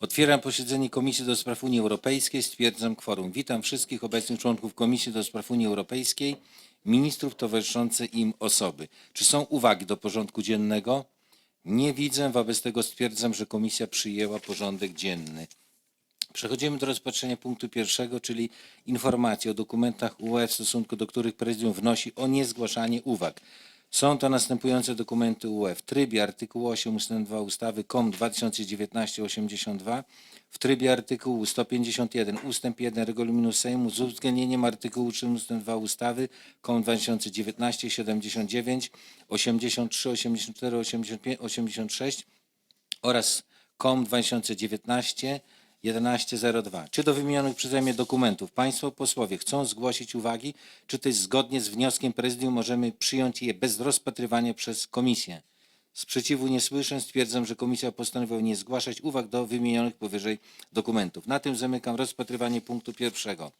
Otwieram posiedzenie Komisji do Spraw Unii Europejskiej. Stwierdzam kworum. Witam wszystkich obecnych członków Komisji do Spraw Unii Europejskiej, ministrów, towarzyszące im osoby. Czy są uwagi do porządku dziennego? Nie widzę, wobec tego stwierdzam, że Komisja przyjęła porządek dzienny. Przechodzimy do rozpatrzenia punktu pierwszego, czyli informacji o dokumentach UE, w stosunku do których prezydium wnosi o niezgłaszanie uwag. Są to następujące dokumenty UE w trybie artykułu 8 ust. 2 ustawy KOM 2019-82, w trybie artykułu 151 ust. 1 regulaminu Sejmu z uwzględnieniem artykułu 3 ust. 2 ustawy KOM 2019-79, 83, 84, 85, 86 oraz KOM 2019 1102. Czy do wymienionych przeze mnie dokumentów Państwo posłowie chcą zgłosić uwagi, czy też zgodnie z wnioskiem prezydium możemy przyjąć je bez rozpatrywania przez komisję? Sprzeciwu nie słyszę. Stwierdzam, że komisja postanowiła nie zgłaszać uwag do wymienionych powyżej dokumentów. Na tym zamykam rozpatrywanie punktu pierwszego.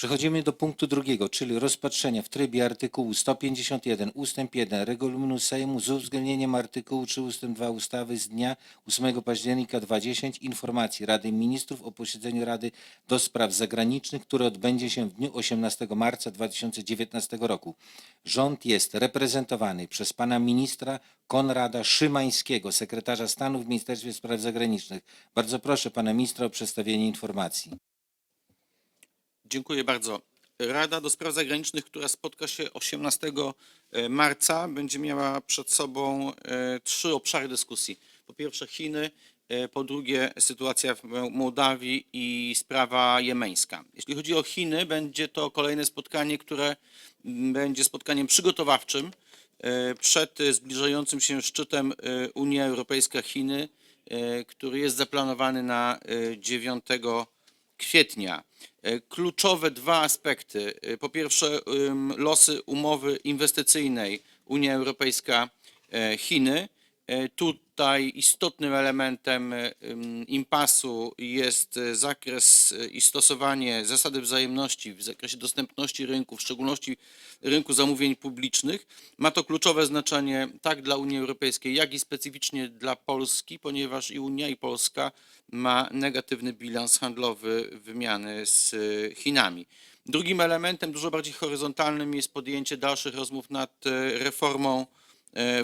Przechodzimy do punktu drugiego, czyli rozpatrzenia w trybie artykułu 151 ust. 1 regulaminu Sejmu z uwzględnieniem artykułu 3 ust. 2 ustawy z dnia 8 października 2010 informacji Rady Ministrów o posiedzeniu Rady do Spraw Zagranicznych, które odbędzie się w dniu 18 marca 2019 roku. Rząd jest reprezentowany przez pana ministra Konrada Szymańskiego, sekretarza stanu w Ministerstwie Spraw Zagranicznych. Bardzo proszę pana ministra o przedstawienie informacji. Dziękuję bardzo. Rada do Spraw Zagranicznych, która spotka się 18 marca, będzie miała przed sobą e, trzy obszary dyskusji. Po pierwsze Chiny, e, po drugie sytuacja w Mołdawii i sprawa jemeńska. Jeśli chodzi o Chiny, będzie to kolejne spotkanie, które będzie spotkaniem przygotowawczym e, przed zbliżającym się szczytem e, Unia Europejska-Chiny, e, który jest zaplanowany na e, 9 kwietnia. E, Kluczowe dwa aspekty. E, Po pierwsze, losy umowy inwestycyjnej Unia Europejska-Chiny. Tutaj istotnym elementem impasu jest e, zakres i stosowanie zasady wzajemności w zakresie dostępności rynku, w szczególności rynku zamówień publicznych. Ma to kluczowe znaczenie tak dla Unii Europejskiej, jak i specyficznie dla Polski, ponieważ i Unia, i Polska ma negatywny bilans handlowy wymiany z e, Chinami. Drugim elementem, dużo bardziej horyzontalnym, jest podjęcie dalszych rozmów nad e, reformą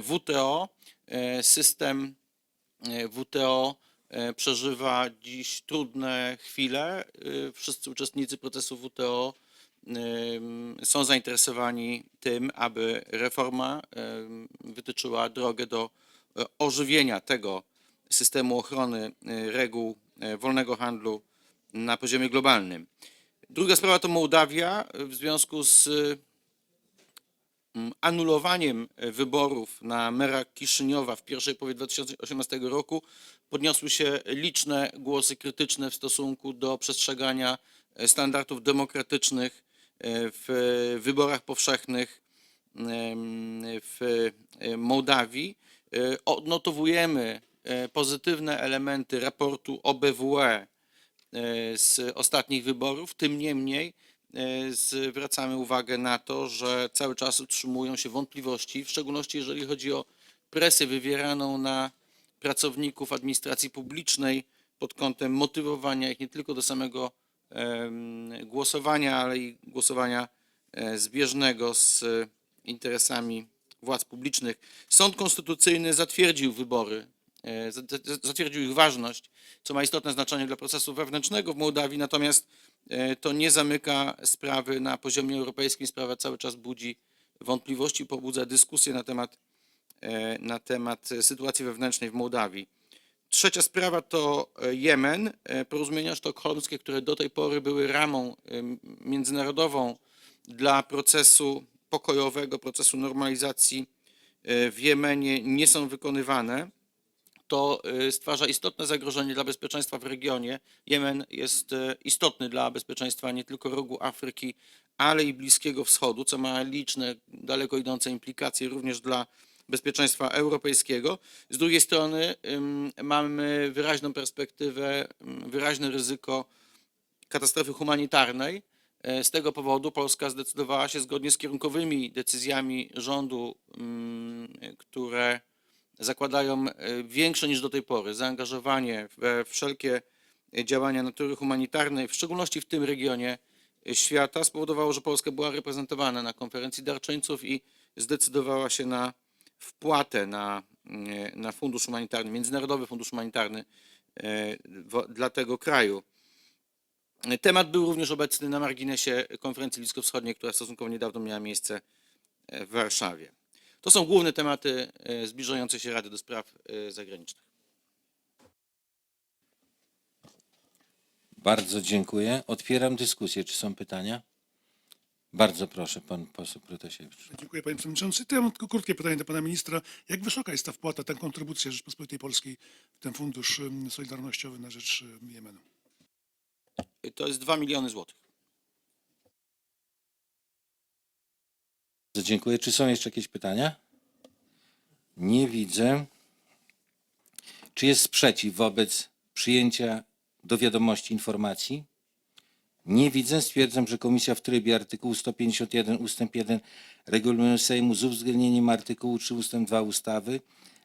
WTO. E, System e, WTO e, przeżywa dziś trudne chwile. Wszyscy uczestnicy procesu WTO są zainteresowani tym, aby reforma wytyczyła drogę do ożywienia tego systemu ochrony reguł wolnego handlu na poziomie globalnym. Druga sprawa to Mołdawia w związku z anulowaniem e, wyborów na mera Kiszyniowa w pierwszej połowie 2018 roku podniosły się liczne głosy krytyczne w stosunku do przestrzegania e, standardów demokratycznych e, w wyborach powszechnych w Mołdawii. Odnotowujemy pozytywne elementy raportu OBWE z ostatnich wyborów. Tym niemniej zwracamy uwagę na to, że cały czas utrzymują się wątpliwości, w szczególności jeżeli chodzi o presję wywieraną na pracowników administracji publicznej pod kątem motywowania ich nie tylko do samego głosowania, ale i głosowania e, zbieżnego z e, interesami władz publicznych. Sąd Konstytucyjny zatwierdził wybory, e, zatwierdził ich ważność, co ma istotne znaczenie dla procesu wewnętrznego w Mołdawii, natomiast e, to nie zamyka sprawy na poziomie europejskim. Sprawa cały czas budzi wątpliwości, pobudza dyskusję na temat, e, na temat sytuacji wewnętrznej w Mołdawii. Trzecia sprawa to e, Jemen. E, Porozumienia sztokholmskie, które do tej pory były ramą międzynarodową dla procesu pokojowego, procesu normalizacji e, w Jemenie nie są wykonywane. To e, stwarza istotne zagrożenie dla bezpieczeństwa w regionie. Jemen jest e, istotny dla bezpieczeństwa nie tylko rogu Afryki, ale i Bliskiego Wschodu, co ma liczne, daleko idące implikacje również dla bezpieczeństwa europejskiego. Z drugiej strony mamy wyraźną perspektywę, wyraźne ryzyko katastrofy humanitarnej. E, Z tego powodu Polska zdecydowała się zgodnie z kierunkowymi decyzjami rządu, które zakładają e, większe niż do tej pory zaangażowanie we wszelkie e, działania natury humanitarnej, w szczególności w tym regionie e, świata, spowodowało, że Polska była reprezentowana na konferencji darczyńców i zdecydowała się na wpłatę na, na fundusz humanitarny, Międzynarodowy Fundusz Humanitarny dla tego kraju. Temat był również obecny na marginesie konferencji bliskowschodniej, która stosunkowo niedawno miała miejsce w Warszawie. To są główne tematy e, zbliżającej się Rady do Spraw e, Zagranicznych. Bardzo dziękuję. Otwieram dyskusję. Czy są pytania? Bardzo proszę, pan poseł Protasiewicz. Dziękuję panie przewodniczący. To ja mam tylko krótkie pytanie do pana ministra. Jak wysoka jest ta wpłata, ta kontrybucja Rzeczpospolitej Polskiej w ten fundusz solidarnościowy na rzecz em, Jemenu? To jest 2 miliony złotych. Dziękuję. Czy są jeszcze jakieś pytania? Nie widzę. Czy jest sprzeciw wobec przyjęcia do wiadomości informacji? Nie widzę. Stwierdzam, że komisja w trybie artykułu 151 ust. 1 regulaminu Sejmu z uwzględnieniem artykułu 3 ust. 2 ustawy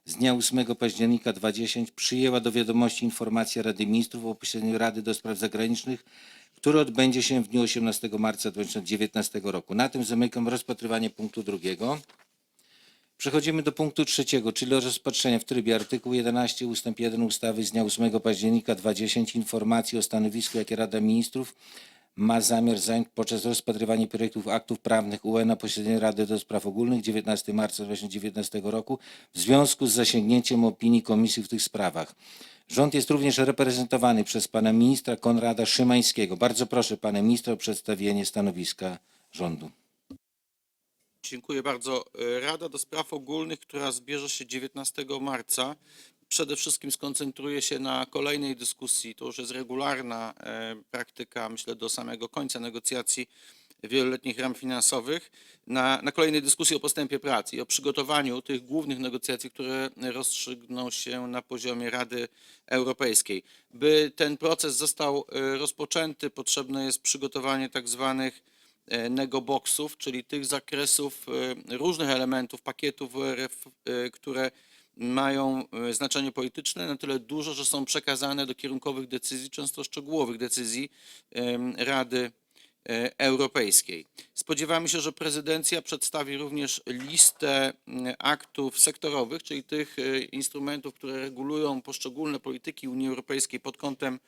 z dnia 8 października 2010 przyjęła do wiadomości informację Rady Ministrów o posiedzeniu Rady do Spraw Zagranicznych, które odbędzie się w dniu 18 marca 2019 roku. Na tym zamykam rozpatrywanie punktu drugiego. Przechodzimy do punktu trzeciego, czyli rozpatrzenia w trybie artykułu 11 ust. 1 ustawy z dnia 8 października 2010 informacji o stanowisku, jakie Rada Ministrów ma zamiar zająć podczas rozpatrywania projektów aktów prawnych UE na posiedzeniu Rady do Spraw Ogólnych 19 marca 2019 roku w związku z zasięgnięciem opinii Komisji w tych sprawach. Rząd jest również reprezentowany przez pana ministra Konrada Szymańskiego. Bardzo proszę pana ministra o przedstawienie stanowiska rządu. Dziękuję bardzo. Rada do Spraw Ogólnych, która zbierze się 19 marca, przede wszystkim skoncentruje się na kolejnej dyskusji. To już jest regularna e, praktyka, myślę, do samego końca negocjacji wieloletnich ram finansowych, na, na kolejnej dyskusji o postępie prac i o przygotowaniu tych głównych negocjacji, które rozstrzygną się na poziomie Rady Europejskiej. By ten proces został e, rozpoczęty, potrzebne jest przygotowanie tak zwanych e, negoboxów, czyli tych zakresów różnych elementów e, które mają e, znaczenie polityczne na tyle duże, że są przekazane do kierunkowych decyzji, często szczegółowych decyzji Rady e, Europejskiej. Spodziewamy się, że prezydencja przedstawi również listę m, aktów sektorowych, czyli tych e, instrumentów, które regulują poszczególne polityki Unii Europejskiej pod kątem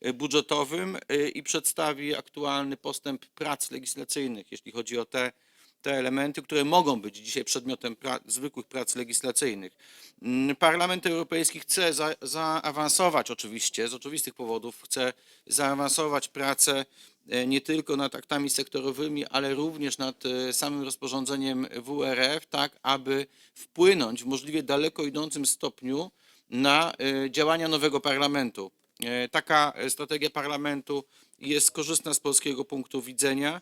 e, budżetowym e, i przedstawi aktualny postęp prac legislacyjnych, jeśli chodzi o te, te elementy, które mogą być dzisiaj przedmiotem pra zwykłych prac legislacyjnych. Mm, Parlament Europejski chce za, zaawansować oczywiście, z oczywistych powodów, chce zaawansować pracę e, nie tylko nad aktami sektorowymi, ale również nad e, samym rozporządzeniem WRF, tak aby wpłynąć w możliwie daleko idącym stopniu na e, działania nowego parlamentu. Taka strategia parlamentu jest korzystna z polskiego punktu widzenia.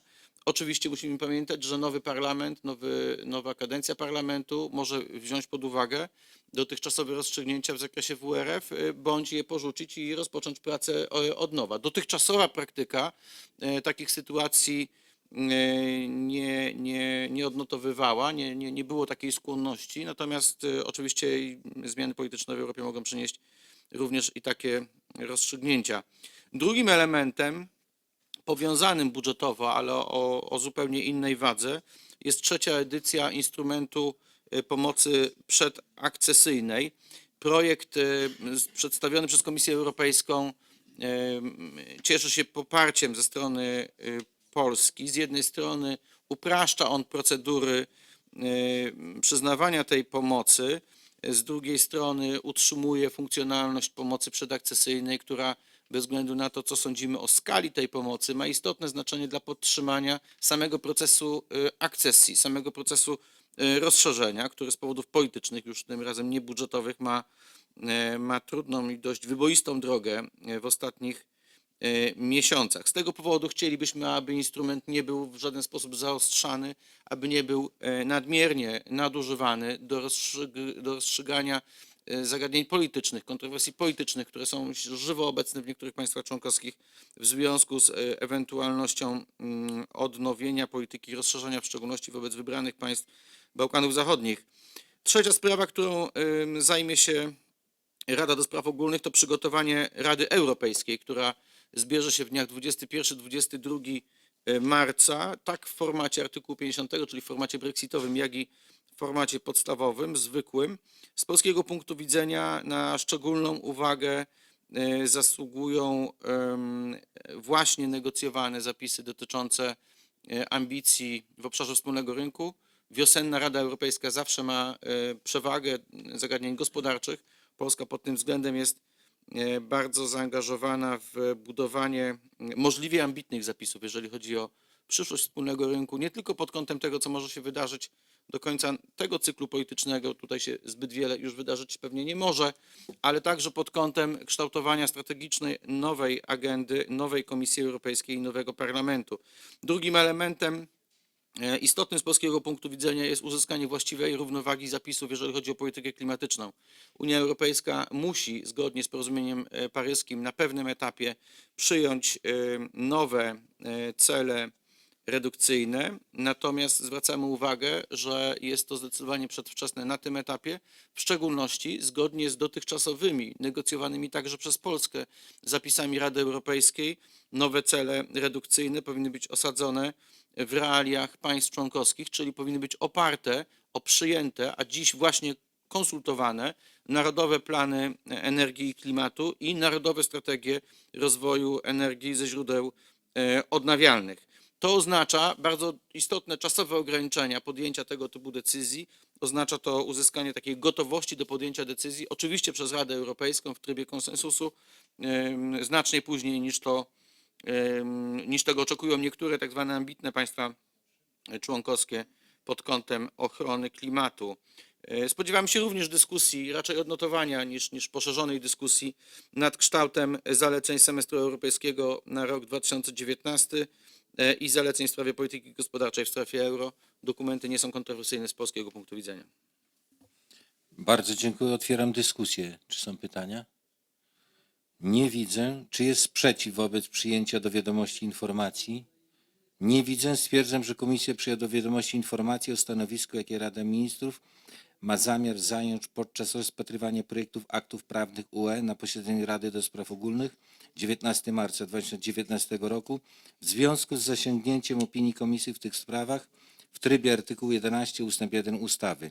Oczywiście musimy pamiętać, że nowy parlament, nowy, nowa kadencja parlamentu może wziąć pod uwagę dotychczasowe rozstrzygnięcia w zakresie WRF, y, bądź je porzucić i rozpocząć pracę od nowa. Dotychczasowa praktyka e, takich sytuacji e, nie, nie, nie odnotowywała, nie, nie, nie było takiej skłonności, natomiast oczywiście zmiany polityczne w Europie mogą przynieść również i takie rozstrzygnięcia. Drugim elementem, powiązanym budżetowo, ale o, o zupełnie innej wadze, jest trzecia edycja instrumentu e, pomocy przedakcesyjnej. Projekt z- przedstawiony przez Komisję Europejską e, cieszy się poparciem ze strony Polski. Z jednej strony upraszcza on procedury przyznawania tej pomocy, z drugiej strony utrzymuje funkcjonalność pomocy przedakcesyjnej, która bez względu na to, co sądzimy o skali tej pomocy, ma istotne znaczenie dla podtrzymania samego procesu y, akcesji, samego procesu y, rozszerzenia, który z powodów politycznych, już tym razem nie budżetowych, ma, y, ma trudną i dość wyboistą drogę w ostatnich miesiącach. Z tego powodu chcielibyśmy, aby instrument nie był w żaden sposób zaostrzany, aby nie był nadmiernie nadużywany do, rozstrzyg- do rozstrzygania zagadnień politycznych, kontrowersji politycznych, które są żywo obecne w niektórych państwach członkowskich w związku z y, ewentualnością mm, odnowienia polityki rozszerzenia, w szczególności wobec wybranych państw Bałkanów Zachodnich. Trzecia sprawa, którą zajmie się Rada do Spraw Ogólnych, to przygotowanie Rady Europejskiej, która zbierze się w dniach 21-22 marca, tak w formacie artykułu 50, czyli w formacie brexitowym, jak i formacie podstawowym, zwykłym. Z polskiego punktu widzenia na szczególną uwagę e, zasługują właśnie negocjowane zapisy dotyczące e, ambicji w obszarze wspólnego rynku. Wiosenna Rada Europejska zawsze ma e, przewagę zagadnień gospodarczych. Polska pod tym względem jest bardzo zaangażowana w budowanie możliwie ambitnych zapisów, jeżeli chodzi o przyszłość wspólnego rynku, nie tylko pod kątem tego, co może się wydarzyć do końca tego cyklu politycznego, tutaj się zbyt wiele już wydarzyć pewnie nie może, ale także pod kątem kształtowania strategicznej nowej agendy, nowej Komisji Europejskiej i nowego Parlamentu. Drugim elementem e, istotnym z polskiego punktu widzenia jest uzyskanie właściwej równowagi zapisów, jeżeli chodzi o politykę klimatyczną. Unia Europejska musi zgodnie z porozumieniem e, paryskim na pewnym etapie przyjąć e, nowe cele redukcyjne, natomiast zwracamy uwagę, że jest to zdecydowanie przedwczesne na tym etapie, w szczególności zgodnie z dotychczasowymi, negocjowanymi także przez Polskę zapisami Rady Europejskiej, nowe cele redukcyjne powinny być osadzone w realiach państw członkowskich, czyli powinny być oparte o przyjęte, a dziś właśnie konsultowane narodowe plany energii i klimatu i narodowe strategie rozwoju energii ze źródeł e, odnawialnych. To oznacza bardzo istotne czasowe ograniczenia podjęcia tego typu decyzji. Oznacza to uzyskanie takiej gotowości do podjęcia decyzji, oczywiście przez Radę Europejską w trybie konsensusu, znacznie później niż to, niż tego oczekują niektóre tak zwane ambitne państwa członkowskie pod kątem ochrony klimatu. E, Spodziewam się również dyskusji, raczej odnotowania niż, niż poszerzonej dyskusji nad kształtem zaleceń semestru europejskiego na rok 2019 e, i zaleceń w sprawie polityki gospodarczej w strefie euro. Dokumenty nie są kontrowersyjne z polskiego punktu widzenia. Bardzo dziękuję. Otwieram dyskusję. Czy są pytania? Nie widzę. Czy jest sprzeciw wobec przyjęcia do wiadomości informacji? Nie widzę. Stwierdzam, że Komisja przyjęła do wiadomości informację o stanowisku, jakie Rada Ministrów ma zamiar zająć podczas rozpatrywania projektów aktów prawnych UE na posiedzeniu Rady do Spraw Ogólnych 19 marca 2019 roku w związku z zasięgnięciem opinii Komisji w tych sprawach w trybie artykułu 11 ust. 1 ustawy.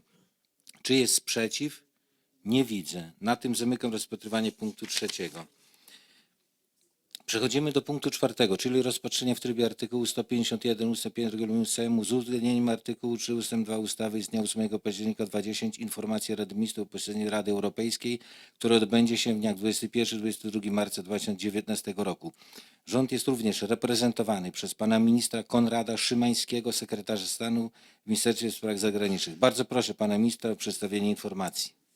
Czy jest sprzeciw? Nie widzę. Na tym zamykam rozpatrywanie punktu trzeciego. Przechodzimy do punktu czwartego, czyli rozpatrzenie w trybie artykułu 151 ust. 5 regulaminu Sejmu z uwzględnieniem artykułu 3 ust. 2 ustawy z dnia 8 października 2010 informacji Rady Ministrów o posiedzeniu Rady Europejskiej, które odbędzie się w dniach 21-22 marca 2019 roku. Rząd jest również reprezentowany przez pana ministra Konrada Szymańskiego, sekretarza stanu w Ministerstwie Spraw Zagranicznych. Bardzo proszę pana ministra o przedstawienie informacji.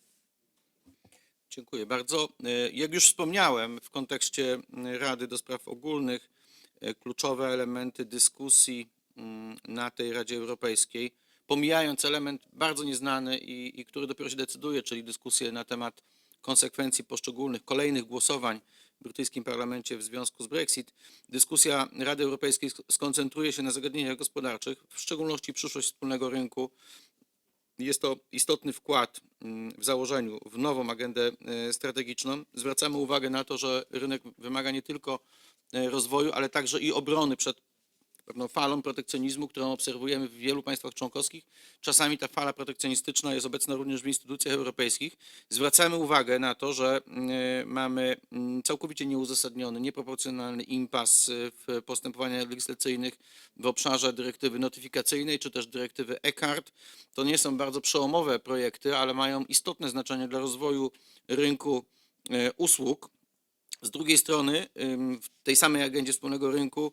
Dziękuję bardzo. E, Jak już wspomniałem, w kontekście m, Rady do Spraw Ogólnych e, kluczowe elementy dyskusji mm, na tej Radzie Europejskiej, pomijając element bardzo nieznany i, i który dopiero się decyduje, czyli dyskusję na temat konsekwencji poszczególnych kolejnych głosowań w brytyjskim parlamencie w związku z Brexit, dyskusja Rady Europejskiej sk- skoncentruje się na zagadnieniach gospodarczych, w szczególności przyszłość wspólnego rynku, jest to istotny wkład mm, w założeniu w nową agendę e, strategiczną. Zwracamy uwagę na to, że rynek wymaga nie tylko e, rozwoju, ale także i obrony przed pewną falą protekcjonizmu, którą obserwujemy w wielu państwach członkowskich. Czasami ta fala protekcjonistyczna jest obecna również w instytucjach europejskich. Zwracamy uwagę na to, że mm, mamy mm, całkowicie nieuzasadniony, nieproporcjonalny impas e, w postępowaniach legislacyjnych w obszarze dyrektywy notyfikacyjnej czy też dyrektywy e-card. To nie są bardzo przełomowe projekty, ale mają istotne znaczenie dla rozwoju rynku e, usług. Z drugiej strony, w tej samej agendzie wspólnego rynku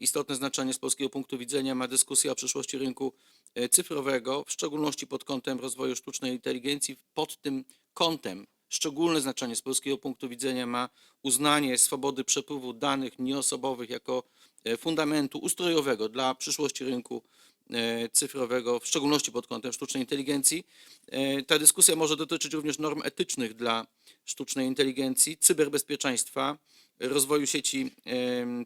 istotne znaczenie z polskiego punktu widzenia ma dyskusja o przyszłości rynku e, cyfrowego, w szczególności pod kątem rozwoju sztucznej inteligencji. Pod tym kątem szczególne znaczenie z polskiego punktu widzenia ma uznanie swobody przepływu danych nieosobowych jako e, fundamentu ustrojowego dla przyszłości rynku e, cyfrowego, w szczególności pod kątem sztucznej inteligencji. Ta dyskusja może dotyczyć również norm etycznych dla sztucznej inteligencji, cyberbezpieczeństwa, rozwoju sieci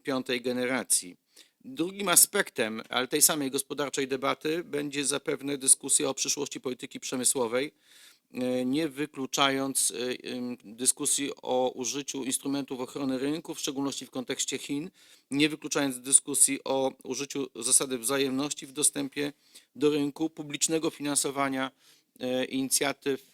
piątej generacji. Drugim aspektem, ale tej samej gospodarczej debaty, będzie zapewne dyskusja o przyszłości polityki przemysłowej, e, nie wykluczając e, dyskusji o użyciu instrumentów ochrony rynku, w szczególności w kontekście Chin, nie wykluczając dyskusji o użyciu zasady wzajemności w dostępie do rynku, publicznego finansowania e, inicjatyw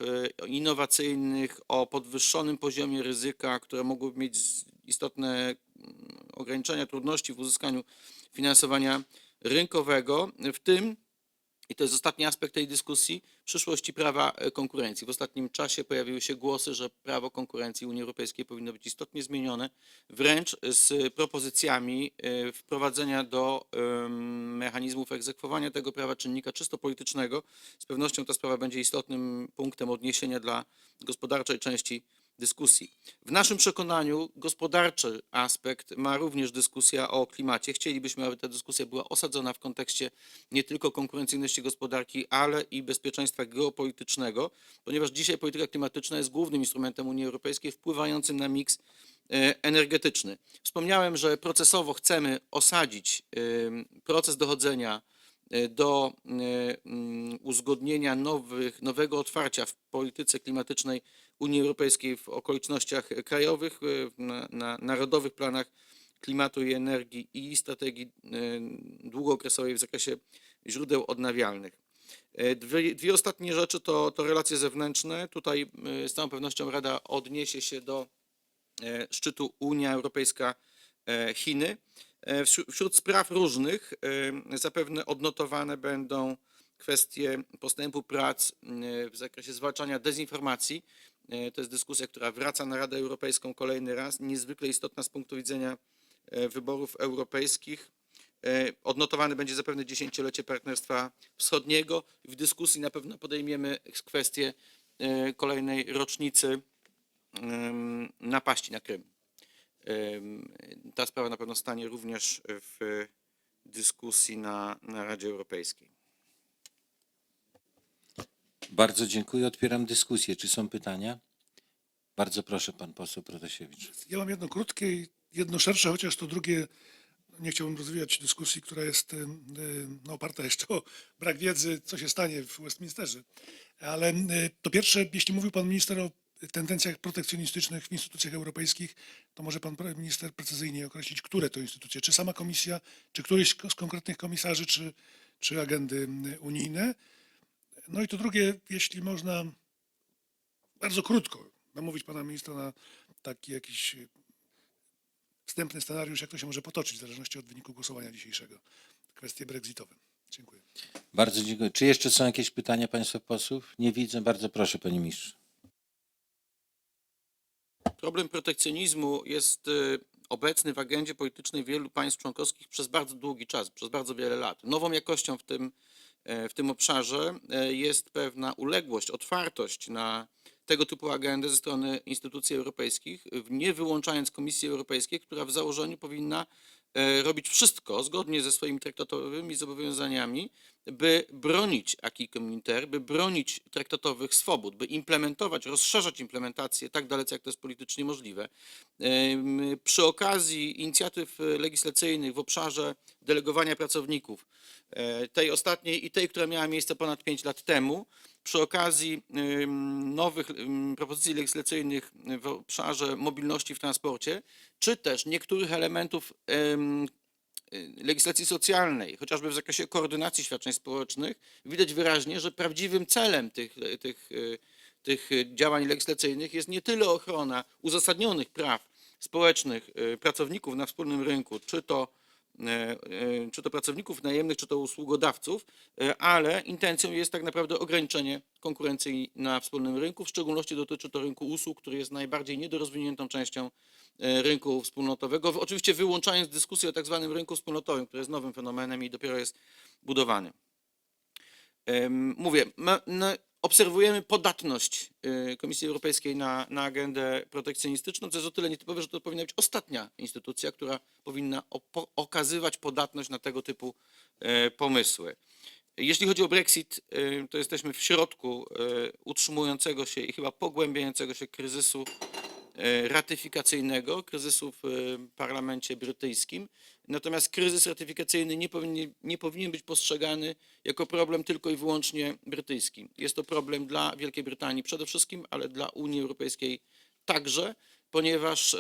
innowacyjnych o podwyższonym poziomie ryzyka, które mogłyby mieć istotne mm, ograniczenia, trudności w uzyskaniu finansowania rynkowego, w tym i to jest ostatni aspekt tej dyskusji, przyszłości prawa e, konkurencji. W ostatnim czasie pojawiły się głosy, że prawo konkurencji Unii Europejskiej powinno być istotnie zmienione, wręcz z propozycjami e, wprowadzenia do mechanizmów egzekwowania tego prawa czynnika czysto politycznego. Z pewnością ta sprawa będzie istotnym punktem odniesienia dla gospodarczej części dyskusji. W naszym przekonaniu gospodarczy aspekt ma również dyskusja o klimacie. Chcielibyśmy, aby ta dyskusja była osadzona w kontekście nie tylko konkurencyjności gospodarki, ale i bezpieczeństwa geopolitycznego, ponieważ dzisiaj polityka klimatyczna jest głównym instrumentem Unii Europejskiej wpływającym na miks e, energetyczny. Wspomniałem, że procesowo chcemy osadzić em, proces dochodzenia e, do e, mm, uzgodnienia nowych, nowego otwarcia w polityce klimatycznej Unii Europejskiej w okolicznościach krajowych, e, na, na narodowych planach klimatu i energii i strategii e, długookresowej w zakresie źródeł odnawialnych. E, Dwie, dwie ostatnie rzeczy to, to relacje zewnętrzne. Tutaj e, z całą pewnością Rada odniesie się do e, szczytu Unia Europejska e, Chiny. E, wśród- Wśród spraw różnych e, zapewne odnotowane będą kwestie postępu prac e, w zakresie zwalczania dezinformacji. E, To jest dyskusja, która wraca na Radę Europejską kolejny raz, niezwykle istotna z punktu widzenia e, wyborów europejskich. E, Odnotowane będzie zapewne dziesięciolecie Partnerstwa Wschodniego. W dyskusji na pewno podejmiemy kwestię e, kolejnej rocznicy napaści na Krym. Ta sprawa na pewno stanie również w dyskusji na, na Radzie Europejskiej. Bardzo dziękuję. Otwieram dyskusję. Czy są pytania? Bardzo proszę, pan poseł Protasiewicz. Ja mam jedno krótkie i jedno szersze, chociaż to drugie nie chciałbym rozwijać dyskusji, która jest no, oparta jeszcze o brak wiedzy, co się stanie w Westminsterze. Ale to pierwsze, jeśli mówił pan minister o tendencjach protekcjonistycznych w instytucjach europejskich, to może pan minister precyzyjnie określić, które to instytucje, czy sama komisja, czy któryś z konkretnych komisarzy, czy, czy agendy unijne. No i to drugie, jeśli można bardzo krótko namówić pana ministra na taki jakiś wstępny scenariusz, jak to się może potoczyć w zależności od wyniku głosowania dzisiejszego. Kwestie brexitowe. Dziękuję. Bardzo dziękuję. Czy jeszcze są jakieś pytania państwa posłów? Nie widzę. Bardzo proszę, panie ministrze. Problem protekcjonizmu jest y, obecny w agendzie politycznej wielu państw członkowskich przez bardzo długi czas, przez bardzo wiele lat. Nową jakością w tym, e, w tym obszarze e, jest pewna uległość, otwartość na tego typu agendę ze strony instytucji europejskich, nie wyłączając Komisji Europejskiej, która w założeniu powinna robić wszystko zgodnie ze swoimi traktatowymi zobowiązaniami, by bronić acquis communautaire, by bronić traktatowych swobód, by implementować, rozszerzać implementację tak dalece, jak to jest politycznie możliwe. Przy okazji inicjatyw e, legislacyjnych w obszarze delegowania pracowników, e, tej ostatniej i tej, która miała miejsce ponad 5 lat temu, przy okazji nowych propozycji legislacyjnych w obszarze mobilności w transporcie, czy też niektórych elementów em, y, legislacji socjalnej, chociażby w zakresie koordynacji świadczeń społecznych, widać wyraźnie, że prawdziwym celem tych, tych, y, tych działań legislacyjnych jest nie tyle ochrona uzasadnionych praw społecznych y, pracowników na wspólnym rynku, czy to, czy to pracowników najemnych, czy to usługodawców, y, ale intencją jest tak naprawdę ograniczenie konkurencji na wspólnym rynku. W szczególności dotyczy to rynku usług, który jest najbardziej niedorozwiniętą częścią e, rynku wspólnotowego. Oczywiście wyłączając dyskusję o tak zwanym rynku wspólnotowym, który jest nowym fenomenem i dopiero jest budowany. Mówię, obserwujemy podatność y, Komisji Europejskiej na, na agendę protekcjonistyczną, co jest o tyle nietypowe, że to powinna być ostatnia instytucja, która powinna opo- okazywać podatność na tego typu e, pomysły. Jeśli chodzi o Brexit, y, to jesteśmy w środku y, utrzymującego się i chyba pogłębiającego się kryzysu ratyfikacyjnego, kryzysu w e, parlamencie brytyjskim. Natomiast kryzys ratyfikacyjny nie powinien, nie powinien być postrzegany jako problem tylko i wyłącznie brytyjski. Jest to problem dla Wielkiej Brytanii przede wszystkim, ale dla Unii Europejskiej także, ponieważ e,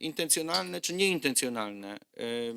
intencjonalne czy nieintencjonalne e, e,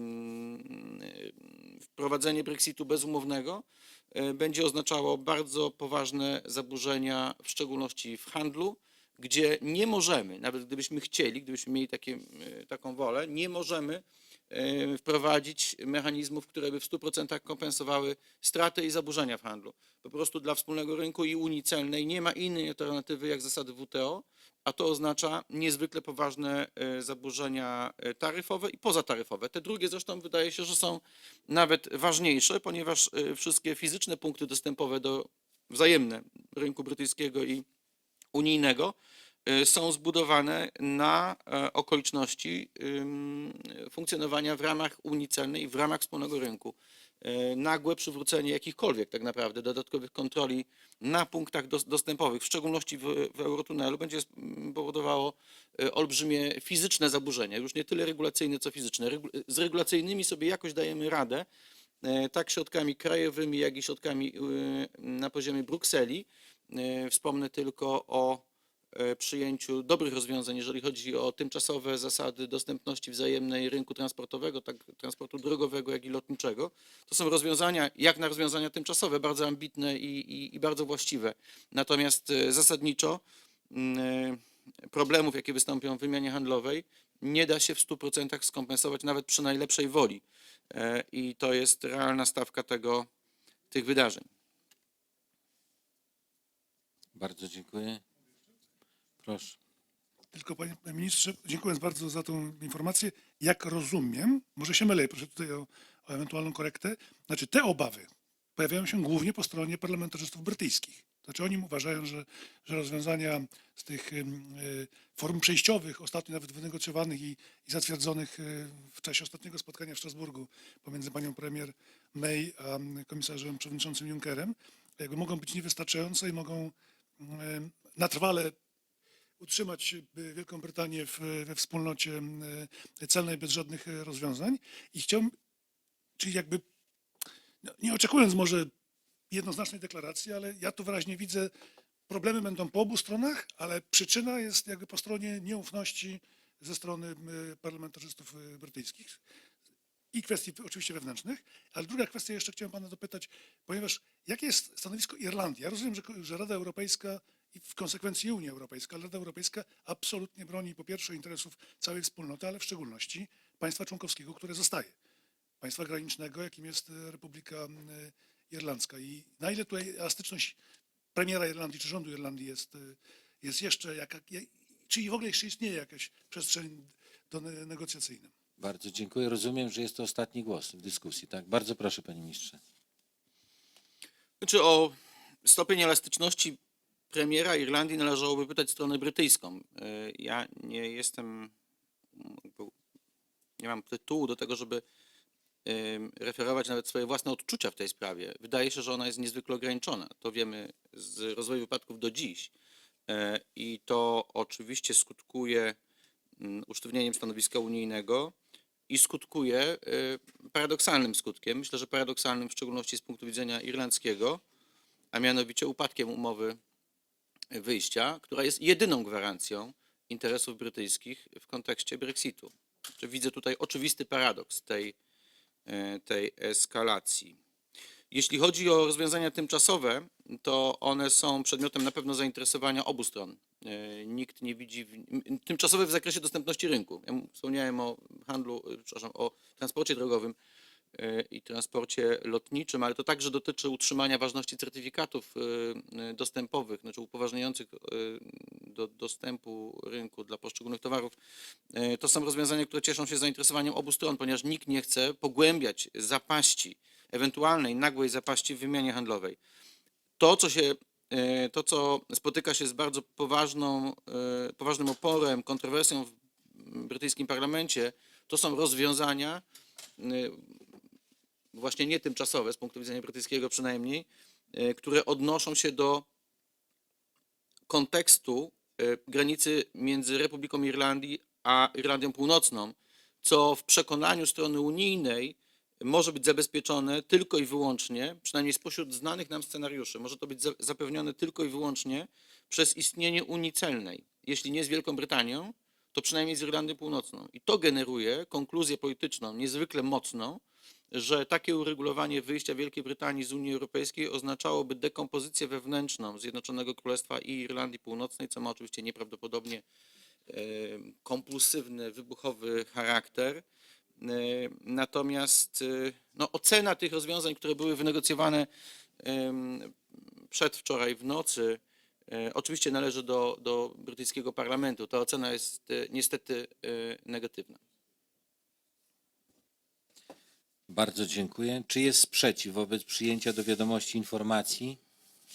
wprowadzenie Brexitu bezumownego e, będzie oznaczało bardzo poważne zaburzenia, w szczególności w handlu, gdzie nie możemy, nawet gdybyśmy chcieli, gdybyśmy mieli takie, e, taką wolę, nie możemy e, wprowadzić mechanizmów, które by w 100% kompensowały straty i zaburzenia w handlu. Po prostu dla wspólnego rynku i Unii Celnej nie ma innej alternatywy jak zasady WTO, a to oznacza niezwykle poważne e, zaburzenia taryfowe i pozataryfowe. Te drugie zresztą wydaje się, że są nawet ważniejsze, ponieważ wszystkie fizyczne punkty dostępowe do wzajemne rynku brytyjskiego i unijnego y, są zbudowane na e, okoliczności funkcjonowania w ramach Unii Celnej w ramach wspólnego rynku. E, Nagłe przywrócenie jakichkolwiek tak naprawdę dodatkowych kontroli na punktach dos- dostępowych, w szczególności w, w Eurotunelu, będzie powodowało e, olbrzymie fizyczne zaburzenia, już nie tyle regulacyjne, co fizyczne. Z regulacyjnymi sobie jakoś dajemy radę, tak środkami krajowymi, jak i środkami y, na poziomie Brukseli. E, Wspomnę tylko o e, przyjęciu dobrych rozwiązań, jeżeli chodzi o tymczasowe zasady dostępności wzajemnej rynku transportowego, tak transportu drogowego, jak i lotniczego. To są rozwiązania, jak na rozwiązania tymczasowe, bardzo ambitne i, i, i bardzo właściwe. Natomiast e, zasadniczo mm, problemów, jakie wystąpią w wymianie handlowej, nie da się w 100% skompensować nawet przy najlepszej woli. I to jest realna stawka tego, tych wydarzeń. Bardzo dziękuję. Proszę. Tylko panie ministrze, dziękuję bardzo za tą informację. Jak rozumiem, może się mylę, proszę tutaj o, o ewentualną korektę, znaczy te obawy pojawiają się głównie po stronie parlamentarzystów brytyjskich. Znaczy oni uważają, że, że rozwiązania z tych y, form przejściowych, ostatnio nawet wynegocjowanych i, i zatwierdzonych y, w czasie ostatniego spotkania w Strasburgu pomiędzy panią premier May a komisarzem przewodniczącym Junckerem, mogą być niewystarczające i mogą na trwale utrzymać Wielką Brytanię w, we wspólnocie celnej bez żadnych rozwiązań. I chciałbym, czyli jakby, no, nie oczekując może jednoznacznej deklaracji, ale ja tu wyraźnie widzę, problemy będą po obu stronach, ale przyczyna jest jakby po stronie nieufności ze strony parlamentarzystów y, brytyjskich i kwestii oczywiście wewnętrznych, ale druga kwestia jeszcze chciałem pana dopytać, ponieważ jakie jest stanowisko Irlandii? Ja rozumiem, że, że Rada Europejska i w konsekwencji Unia Europejska, ale Rada Europejska absolutnie broni po pierwsze interesów całej wspólnoty, ale w szczególności państwa członkowskiego, które zostaje. Państwa granicznego, jakim jest e, Republika e, Irlandzka. I na ile tutaj elastyczność premiera Irlandii czy rządu Irlandii jest, e, jest jeszcze, jaka, czy w ogóle jeszcze istnieje jakaś przestrzeń do ne- negocjacyjna? Bardzo dziękuję. Rozumiem, że jest to ostatni głos w dyskusji. Tak, bardzo proszę, panie ministrze. Znaczy o stopień elastyczności premiera Irlandii należałoby pytać stronę brytyjską. E, Ja nie jestem, nie mam tytułu do tego, żeby referować nawet swoje własne odczucia w tej sprawie. Wydaje się, że ona jest niezwykle ograniczona. To wiemy z rozwoju wypadków do dziś. E, I to oczywiście skutkuje mm, usztywnieniem stanowiska unijnego i skutkuje e, paradoksalnym skutkiem. Myślę, że paradoksalnym w szczególności z punktu widzenia irlandzkiego, a mianowicie upadkiem umowy wyjścia, która jest jedyną gwarancją interesów brytyjskich w kontekście Brexitu. Znaczy, Widzę tutaj oczywisty paradoks tej, e, tej eskalacji. Jeśli chodzi o rozwiązania tymczasowe, to one są przedmiotem na pewno zainteresowania obu stron. E, Nikt nie widzi, w, tymczasowe w zakresie dostępności rynku. Ja wspomniałem o handlu, e, przepraszam, o transporcie drogowym e, i transporcie lotniczym, ale to także dotyczy utrzymania ważności certyfikatów e, dostępowych, znaczy upoważniających do dostępu rynku dla poszczególnych towarów. To są rozwiązania, które cieszą się zainteresowaniem obu stron, ponieważ nikt nie chce pogłębiać zapaści, ewentualnej nagłej zapaści w wymianie handlowej. To, co się to, co spotyka się z bardzo poważną, poważnym oporem, kontrowersją w brytyjskim parlamencie, to są rozwiązania e, właśnie nie tymczasowe, z punktu widzenia brytyjskiego przynajmniej, e, które odnoszą się do kontekstu granicy między Republiką Irlandii a Irlandią Północną, co w przekonaniu strony unijnej może być zabezpieczone tylko i wyłącznie, przynajmniej spośród znanych nam scenariuszy, może to być za- zapewnione tylko i wyłącznie przez istnienie Unii Celnej. Jeśli nie z Wielką Brytanią, to przynajmniej z Irlandią Północną. I to generuje konkluzję polityczną niezwykle mocną, że takie uregulowanie wyjścia Wielkiej Brytanii z Unii Europejskiej oznaczałoby dekompozycję wewnętrzną Zjednoczonego Królestwa i Irlandii Północnej, co ma oczywiście nieprawdopodobnie e, kompulsywny, wybuchowy charakter. E, Natomiast e, no, ocena tych rozwiązań, które były wynegocjowane przedwczoraj w nocy, oczywiście należy do, do brytyjskiego parlamentu. Ta ocena jest e, niestety e, negatywna. Bardzo dziękuję. Czy jest sprzeciw wobec przyjęcia do wiadomości informacji?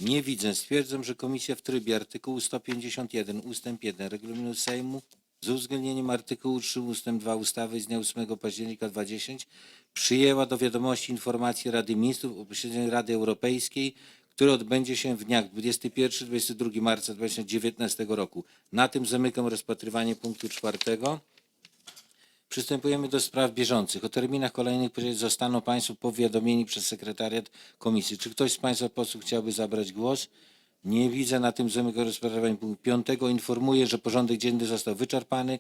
Nie widzę. Stwierdzam, że komisja w trybie artykułu 151 ustęp 1 regulaminu Sejmu z uwzględnieniem artykułu 3 ustęp 2 ustawy z dnia 8 października 2010 przyjęła do wiadomości informację Rady Ministrów o posiedzeniu Rady Europejskiej, które odbędzie się w dniach 21-22 marca 2019 roku. Na tym zamykam rozpatrywanie punktu czwartego. Przystępujemy do spraw bieżących. O terminach kolejnych zostaną Państwo powiadomieni przez sekretariat komisji. Czy ktoś z Państwa posłów chciałby zabrać głos? Nie widzę. Na tym zamykam rozpatrywanie punktu piątego. Informuję, że porządek dzienny został wyczerpany.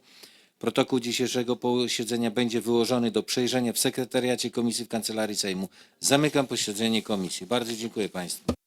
Protokół dzisiejszego posiedzenia będzie wyłożony do przejrzenia w sekretariacie komisji w Kancelarii Sejmu. Zamykam posiedzenie komisji. Bardzo dziękuję Państwu.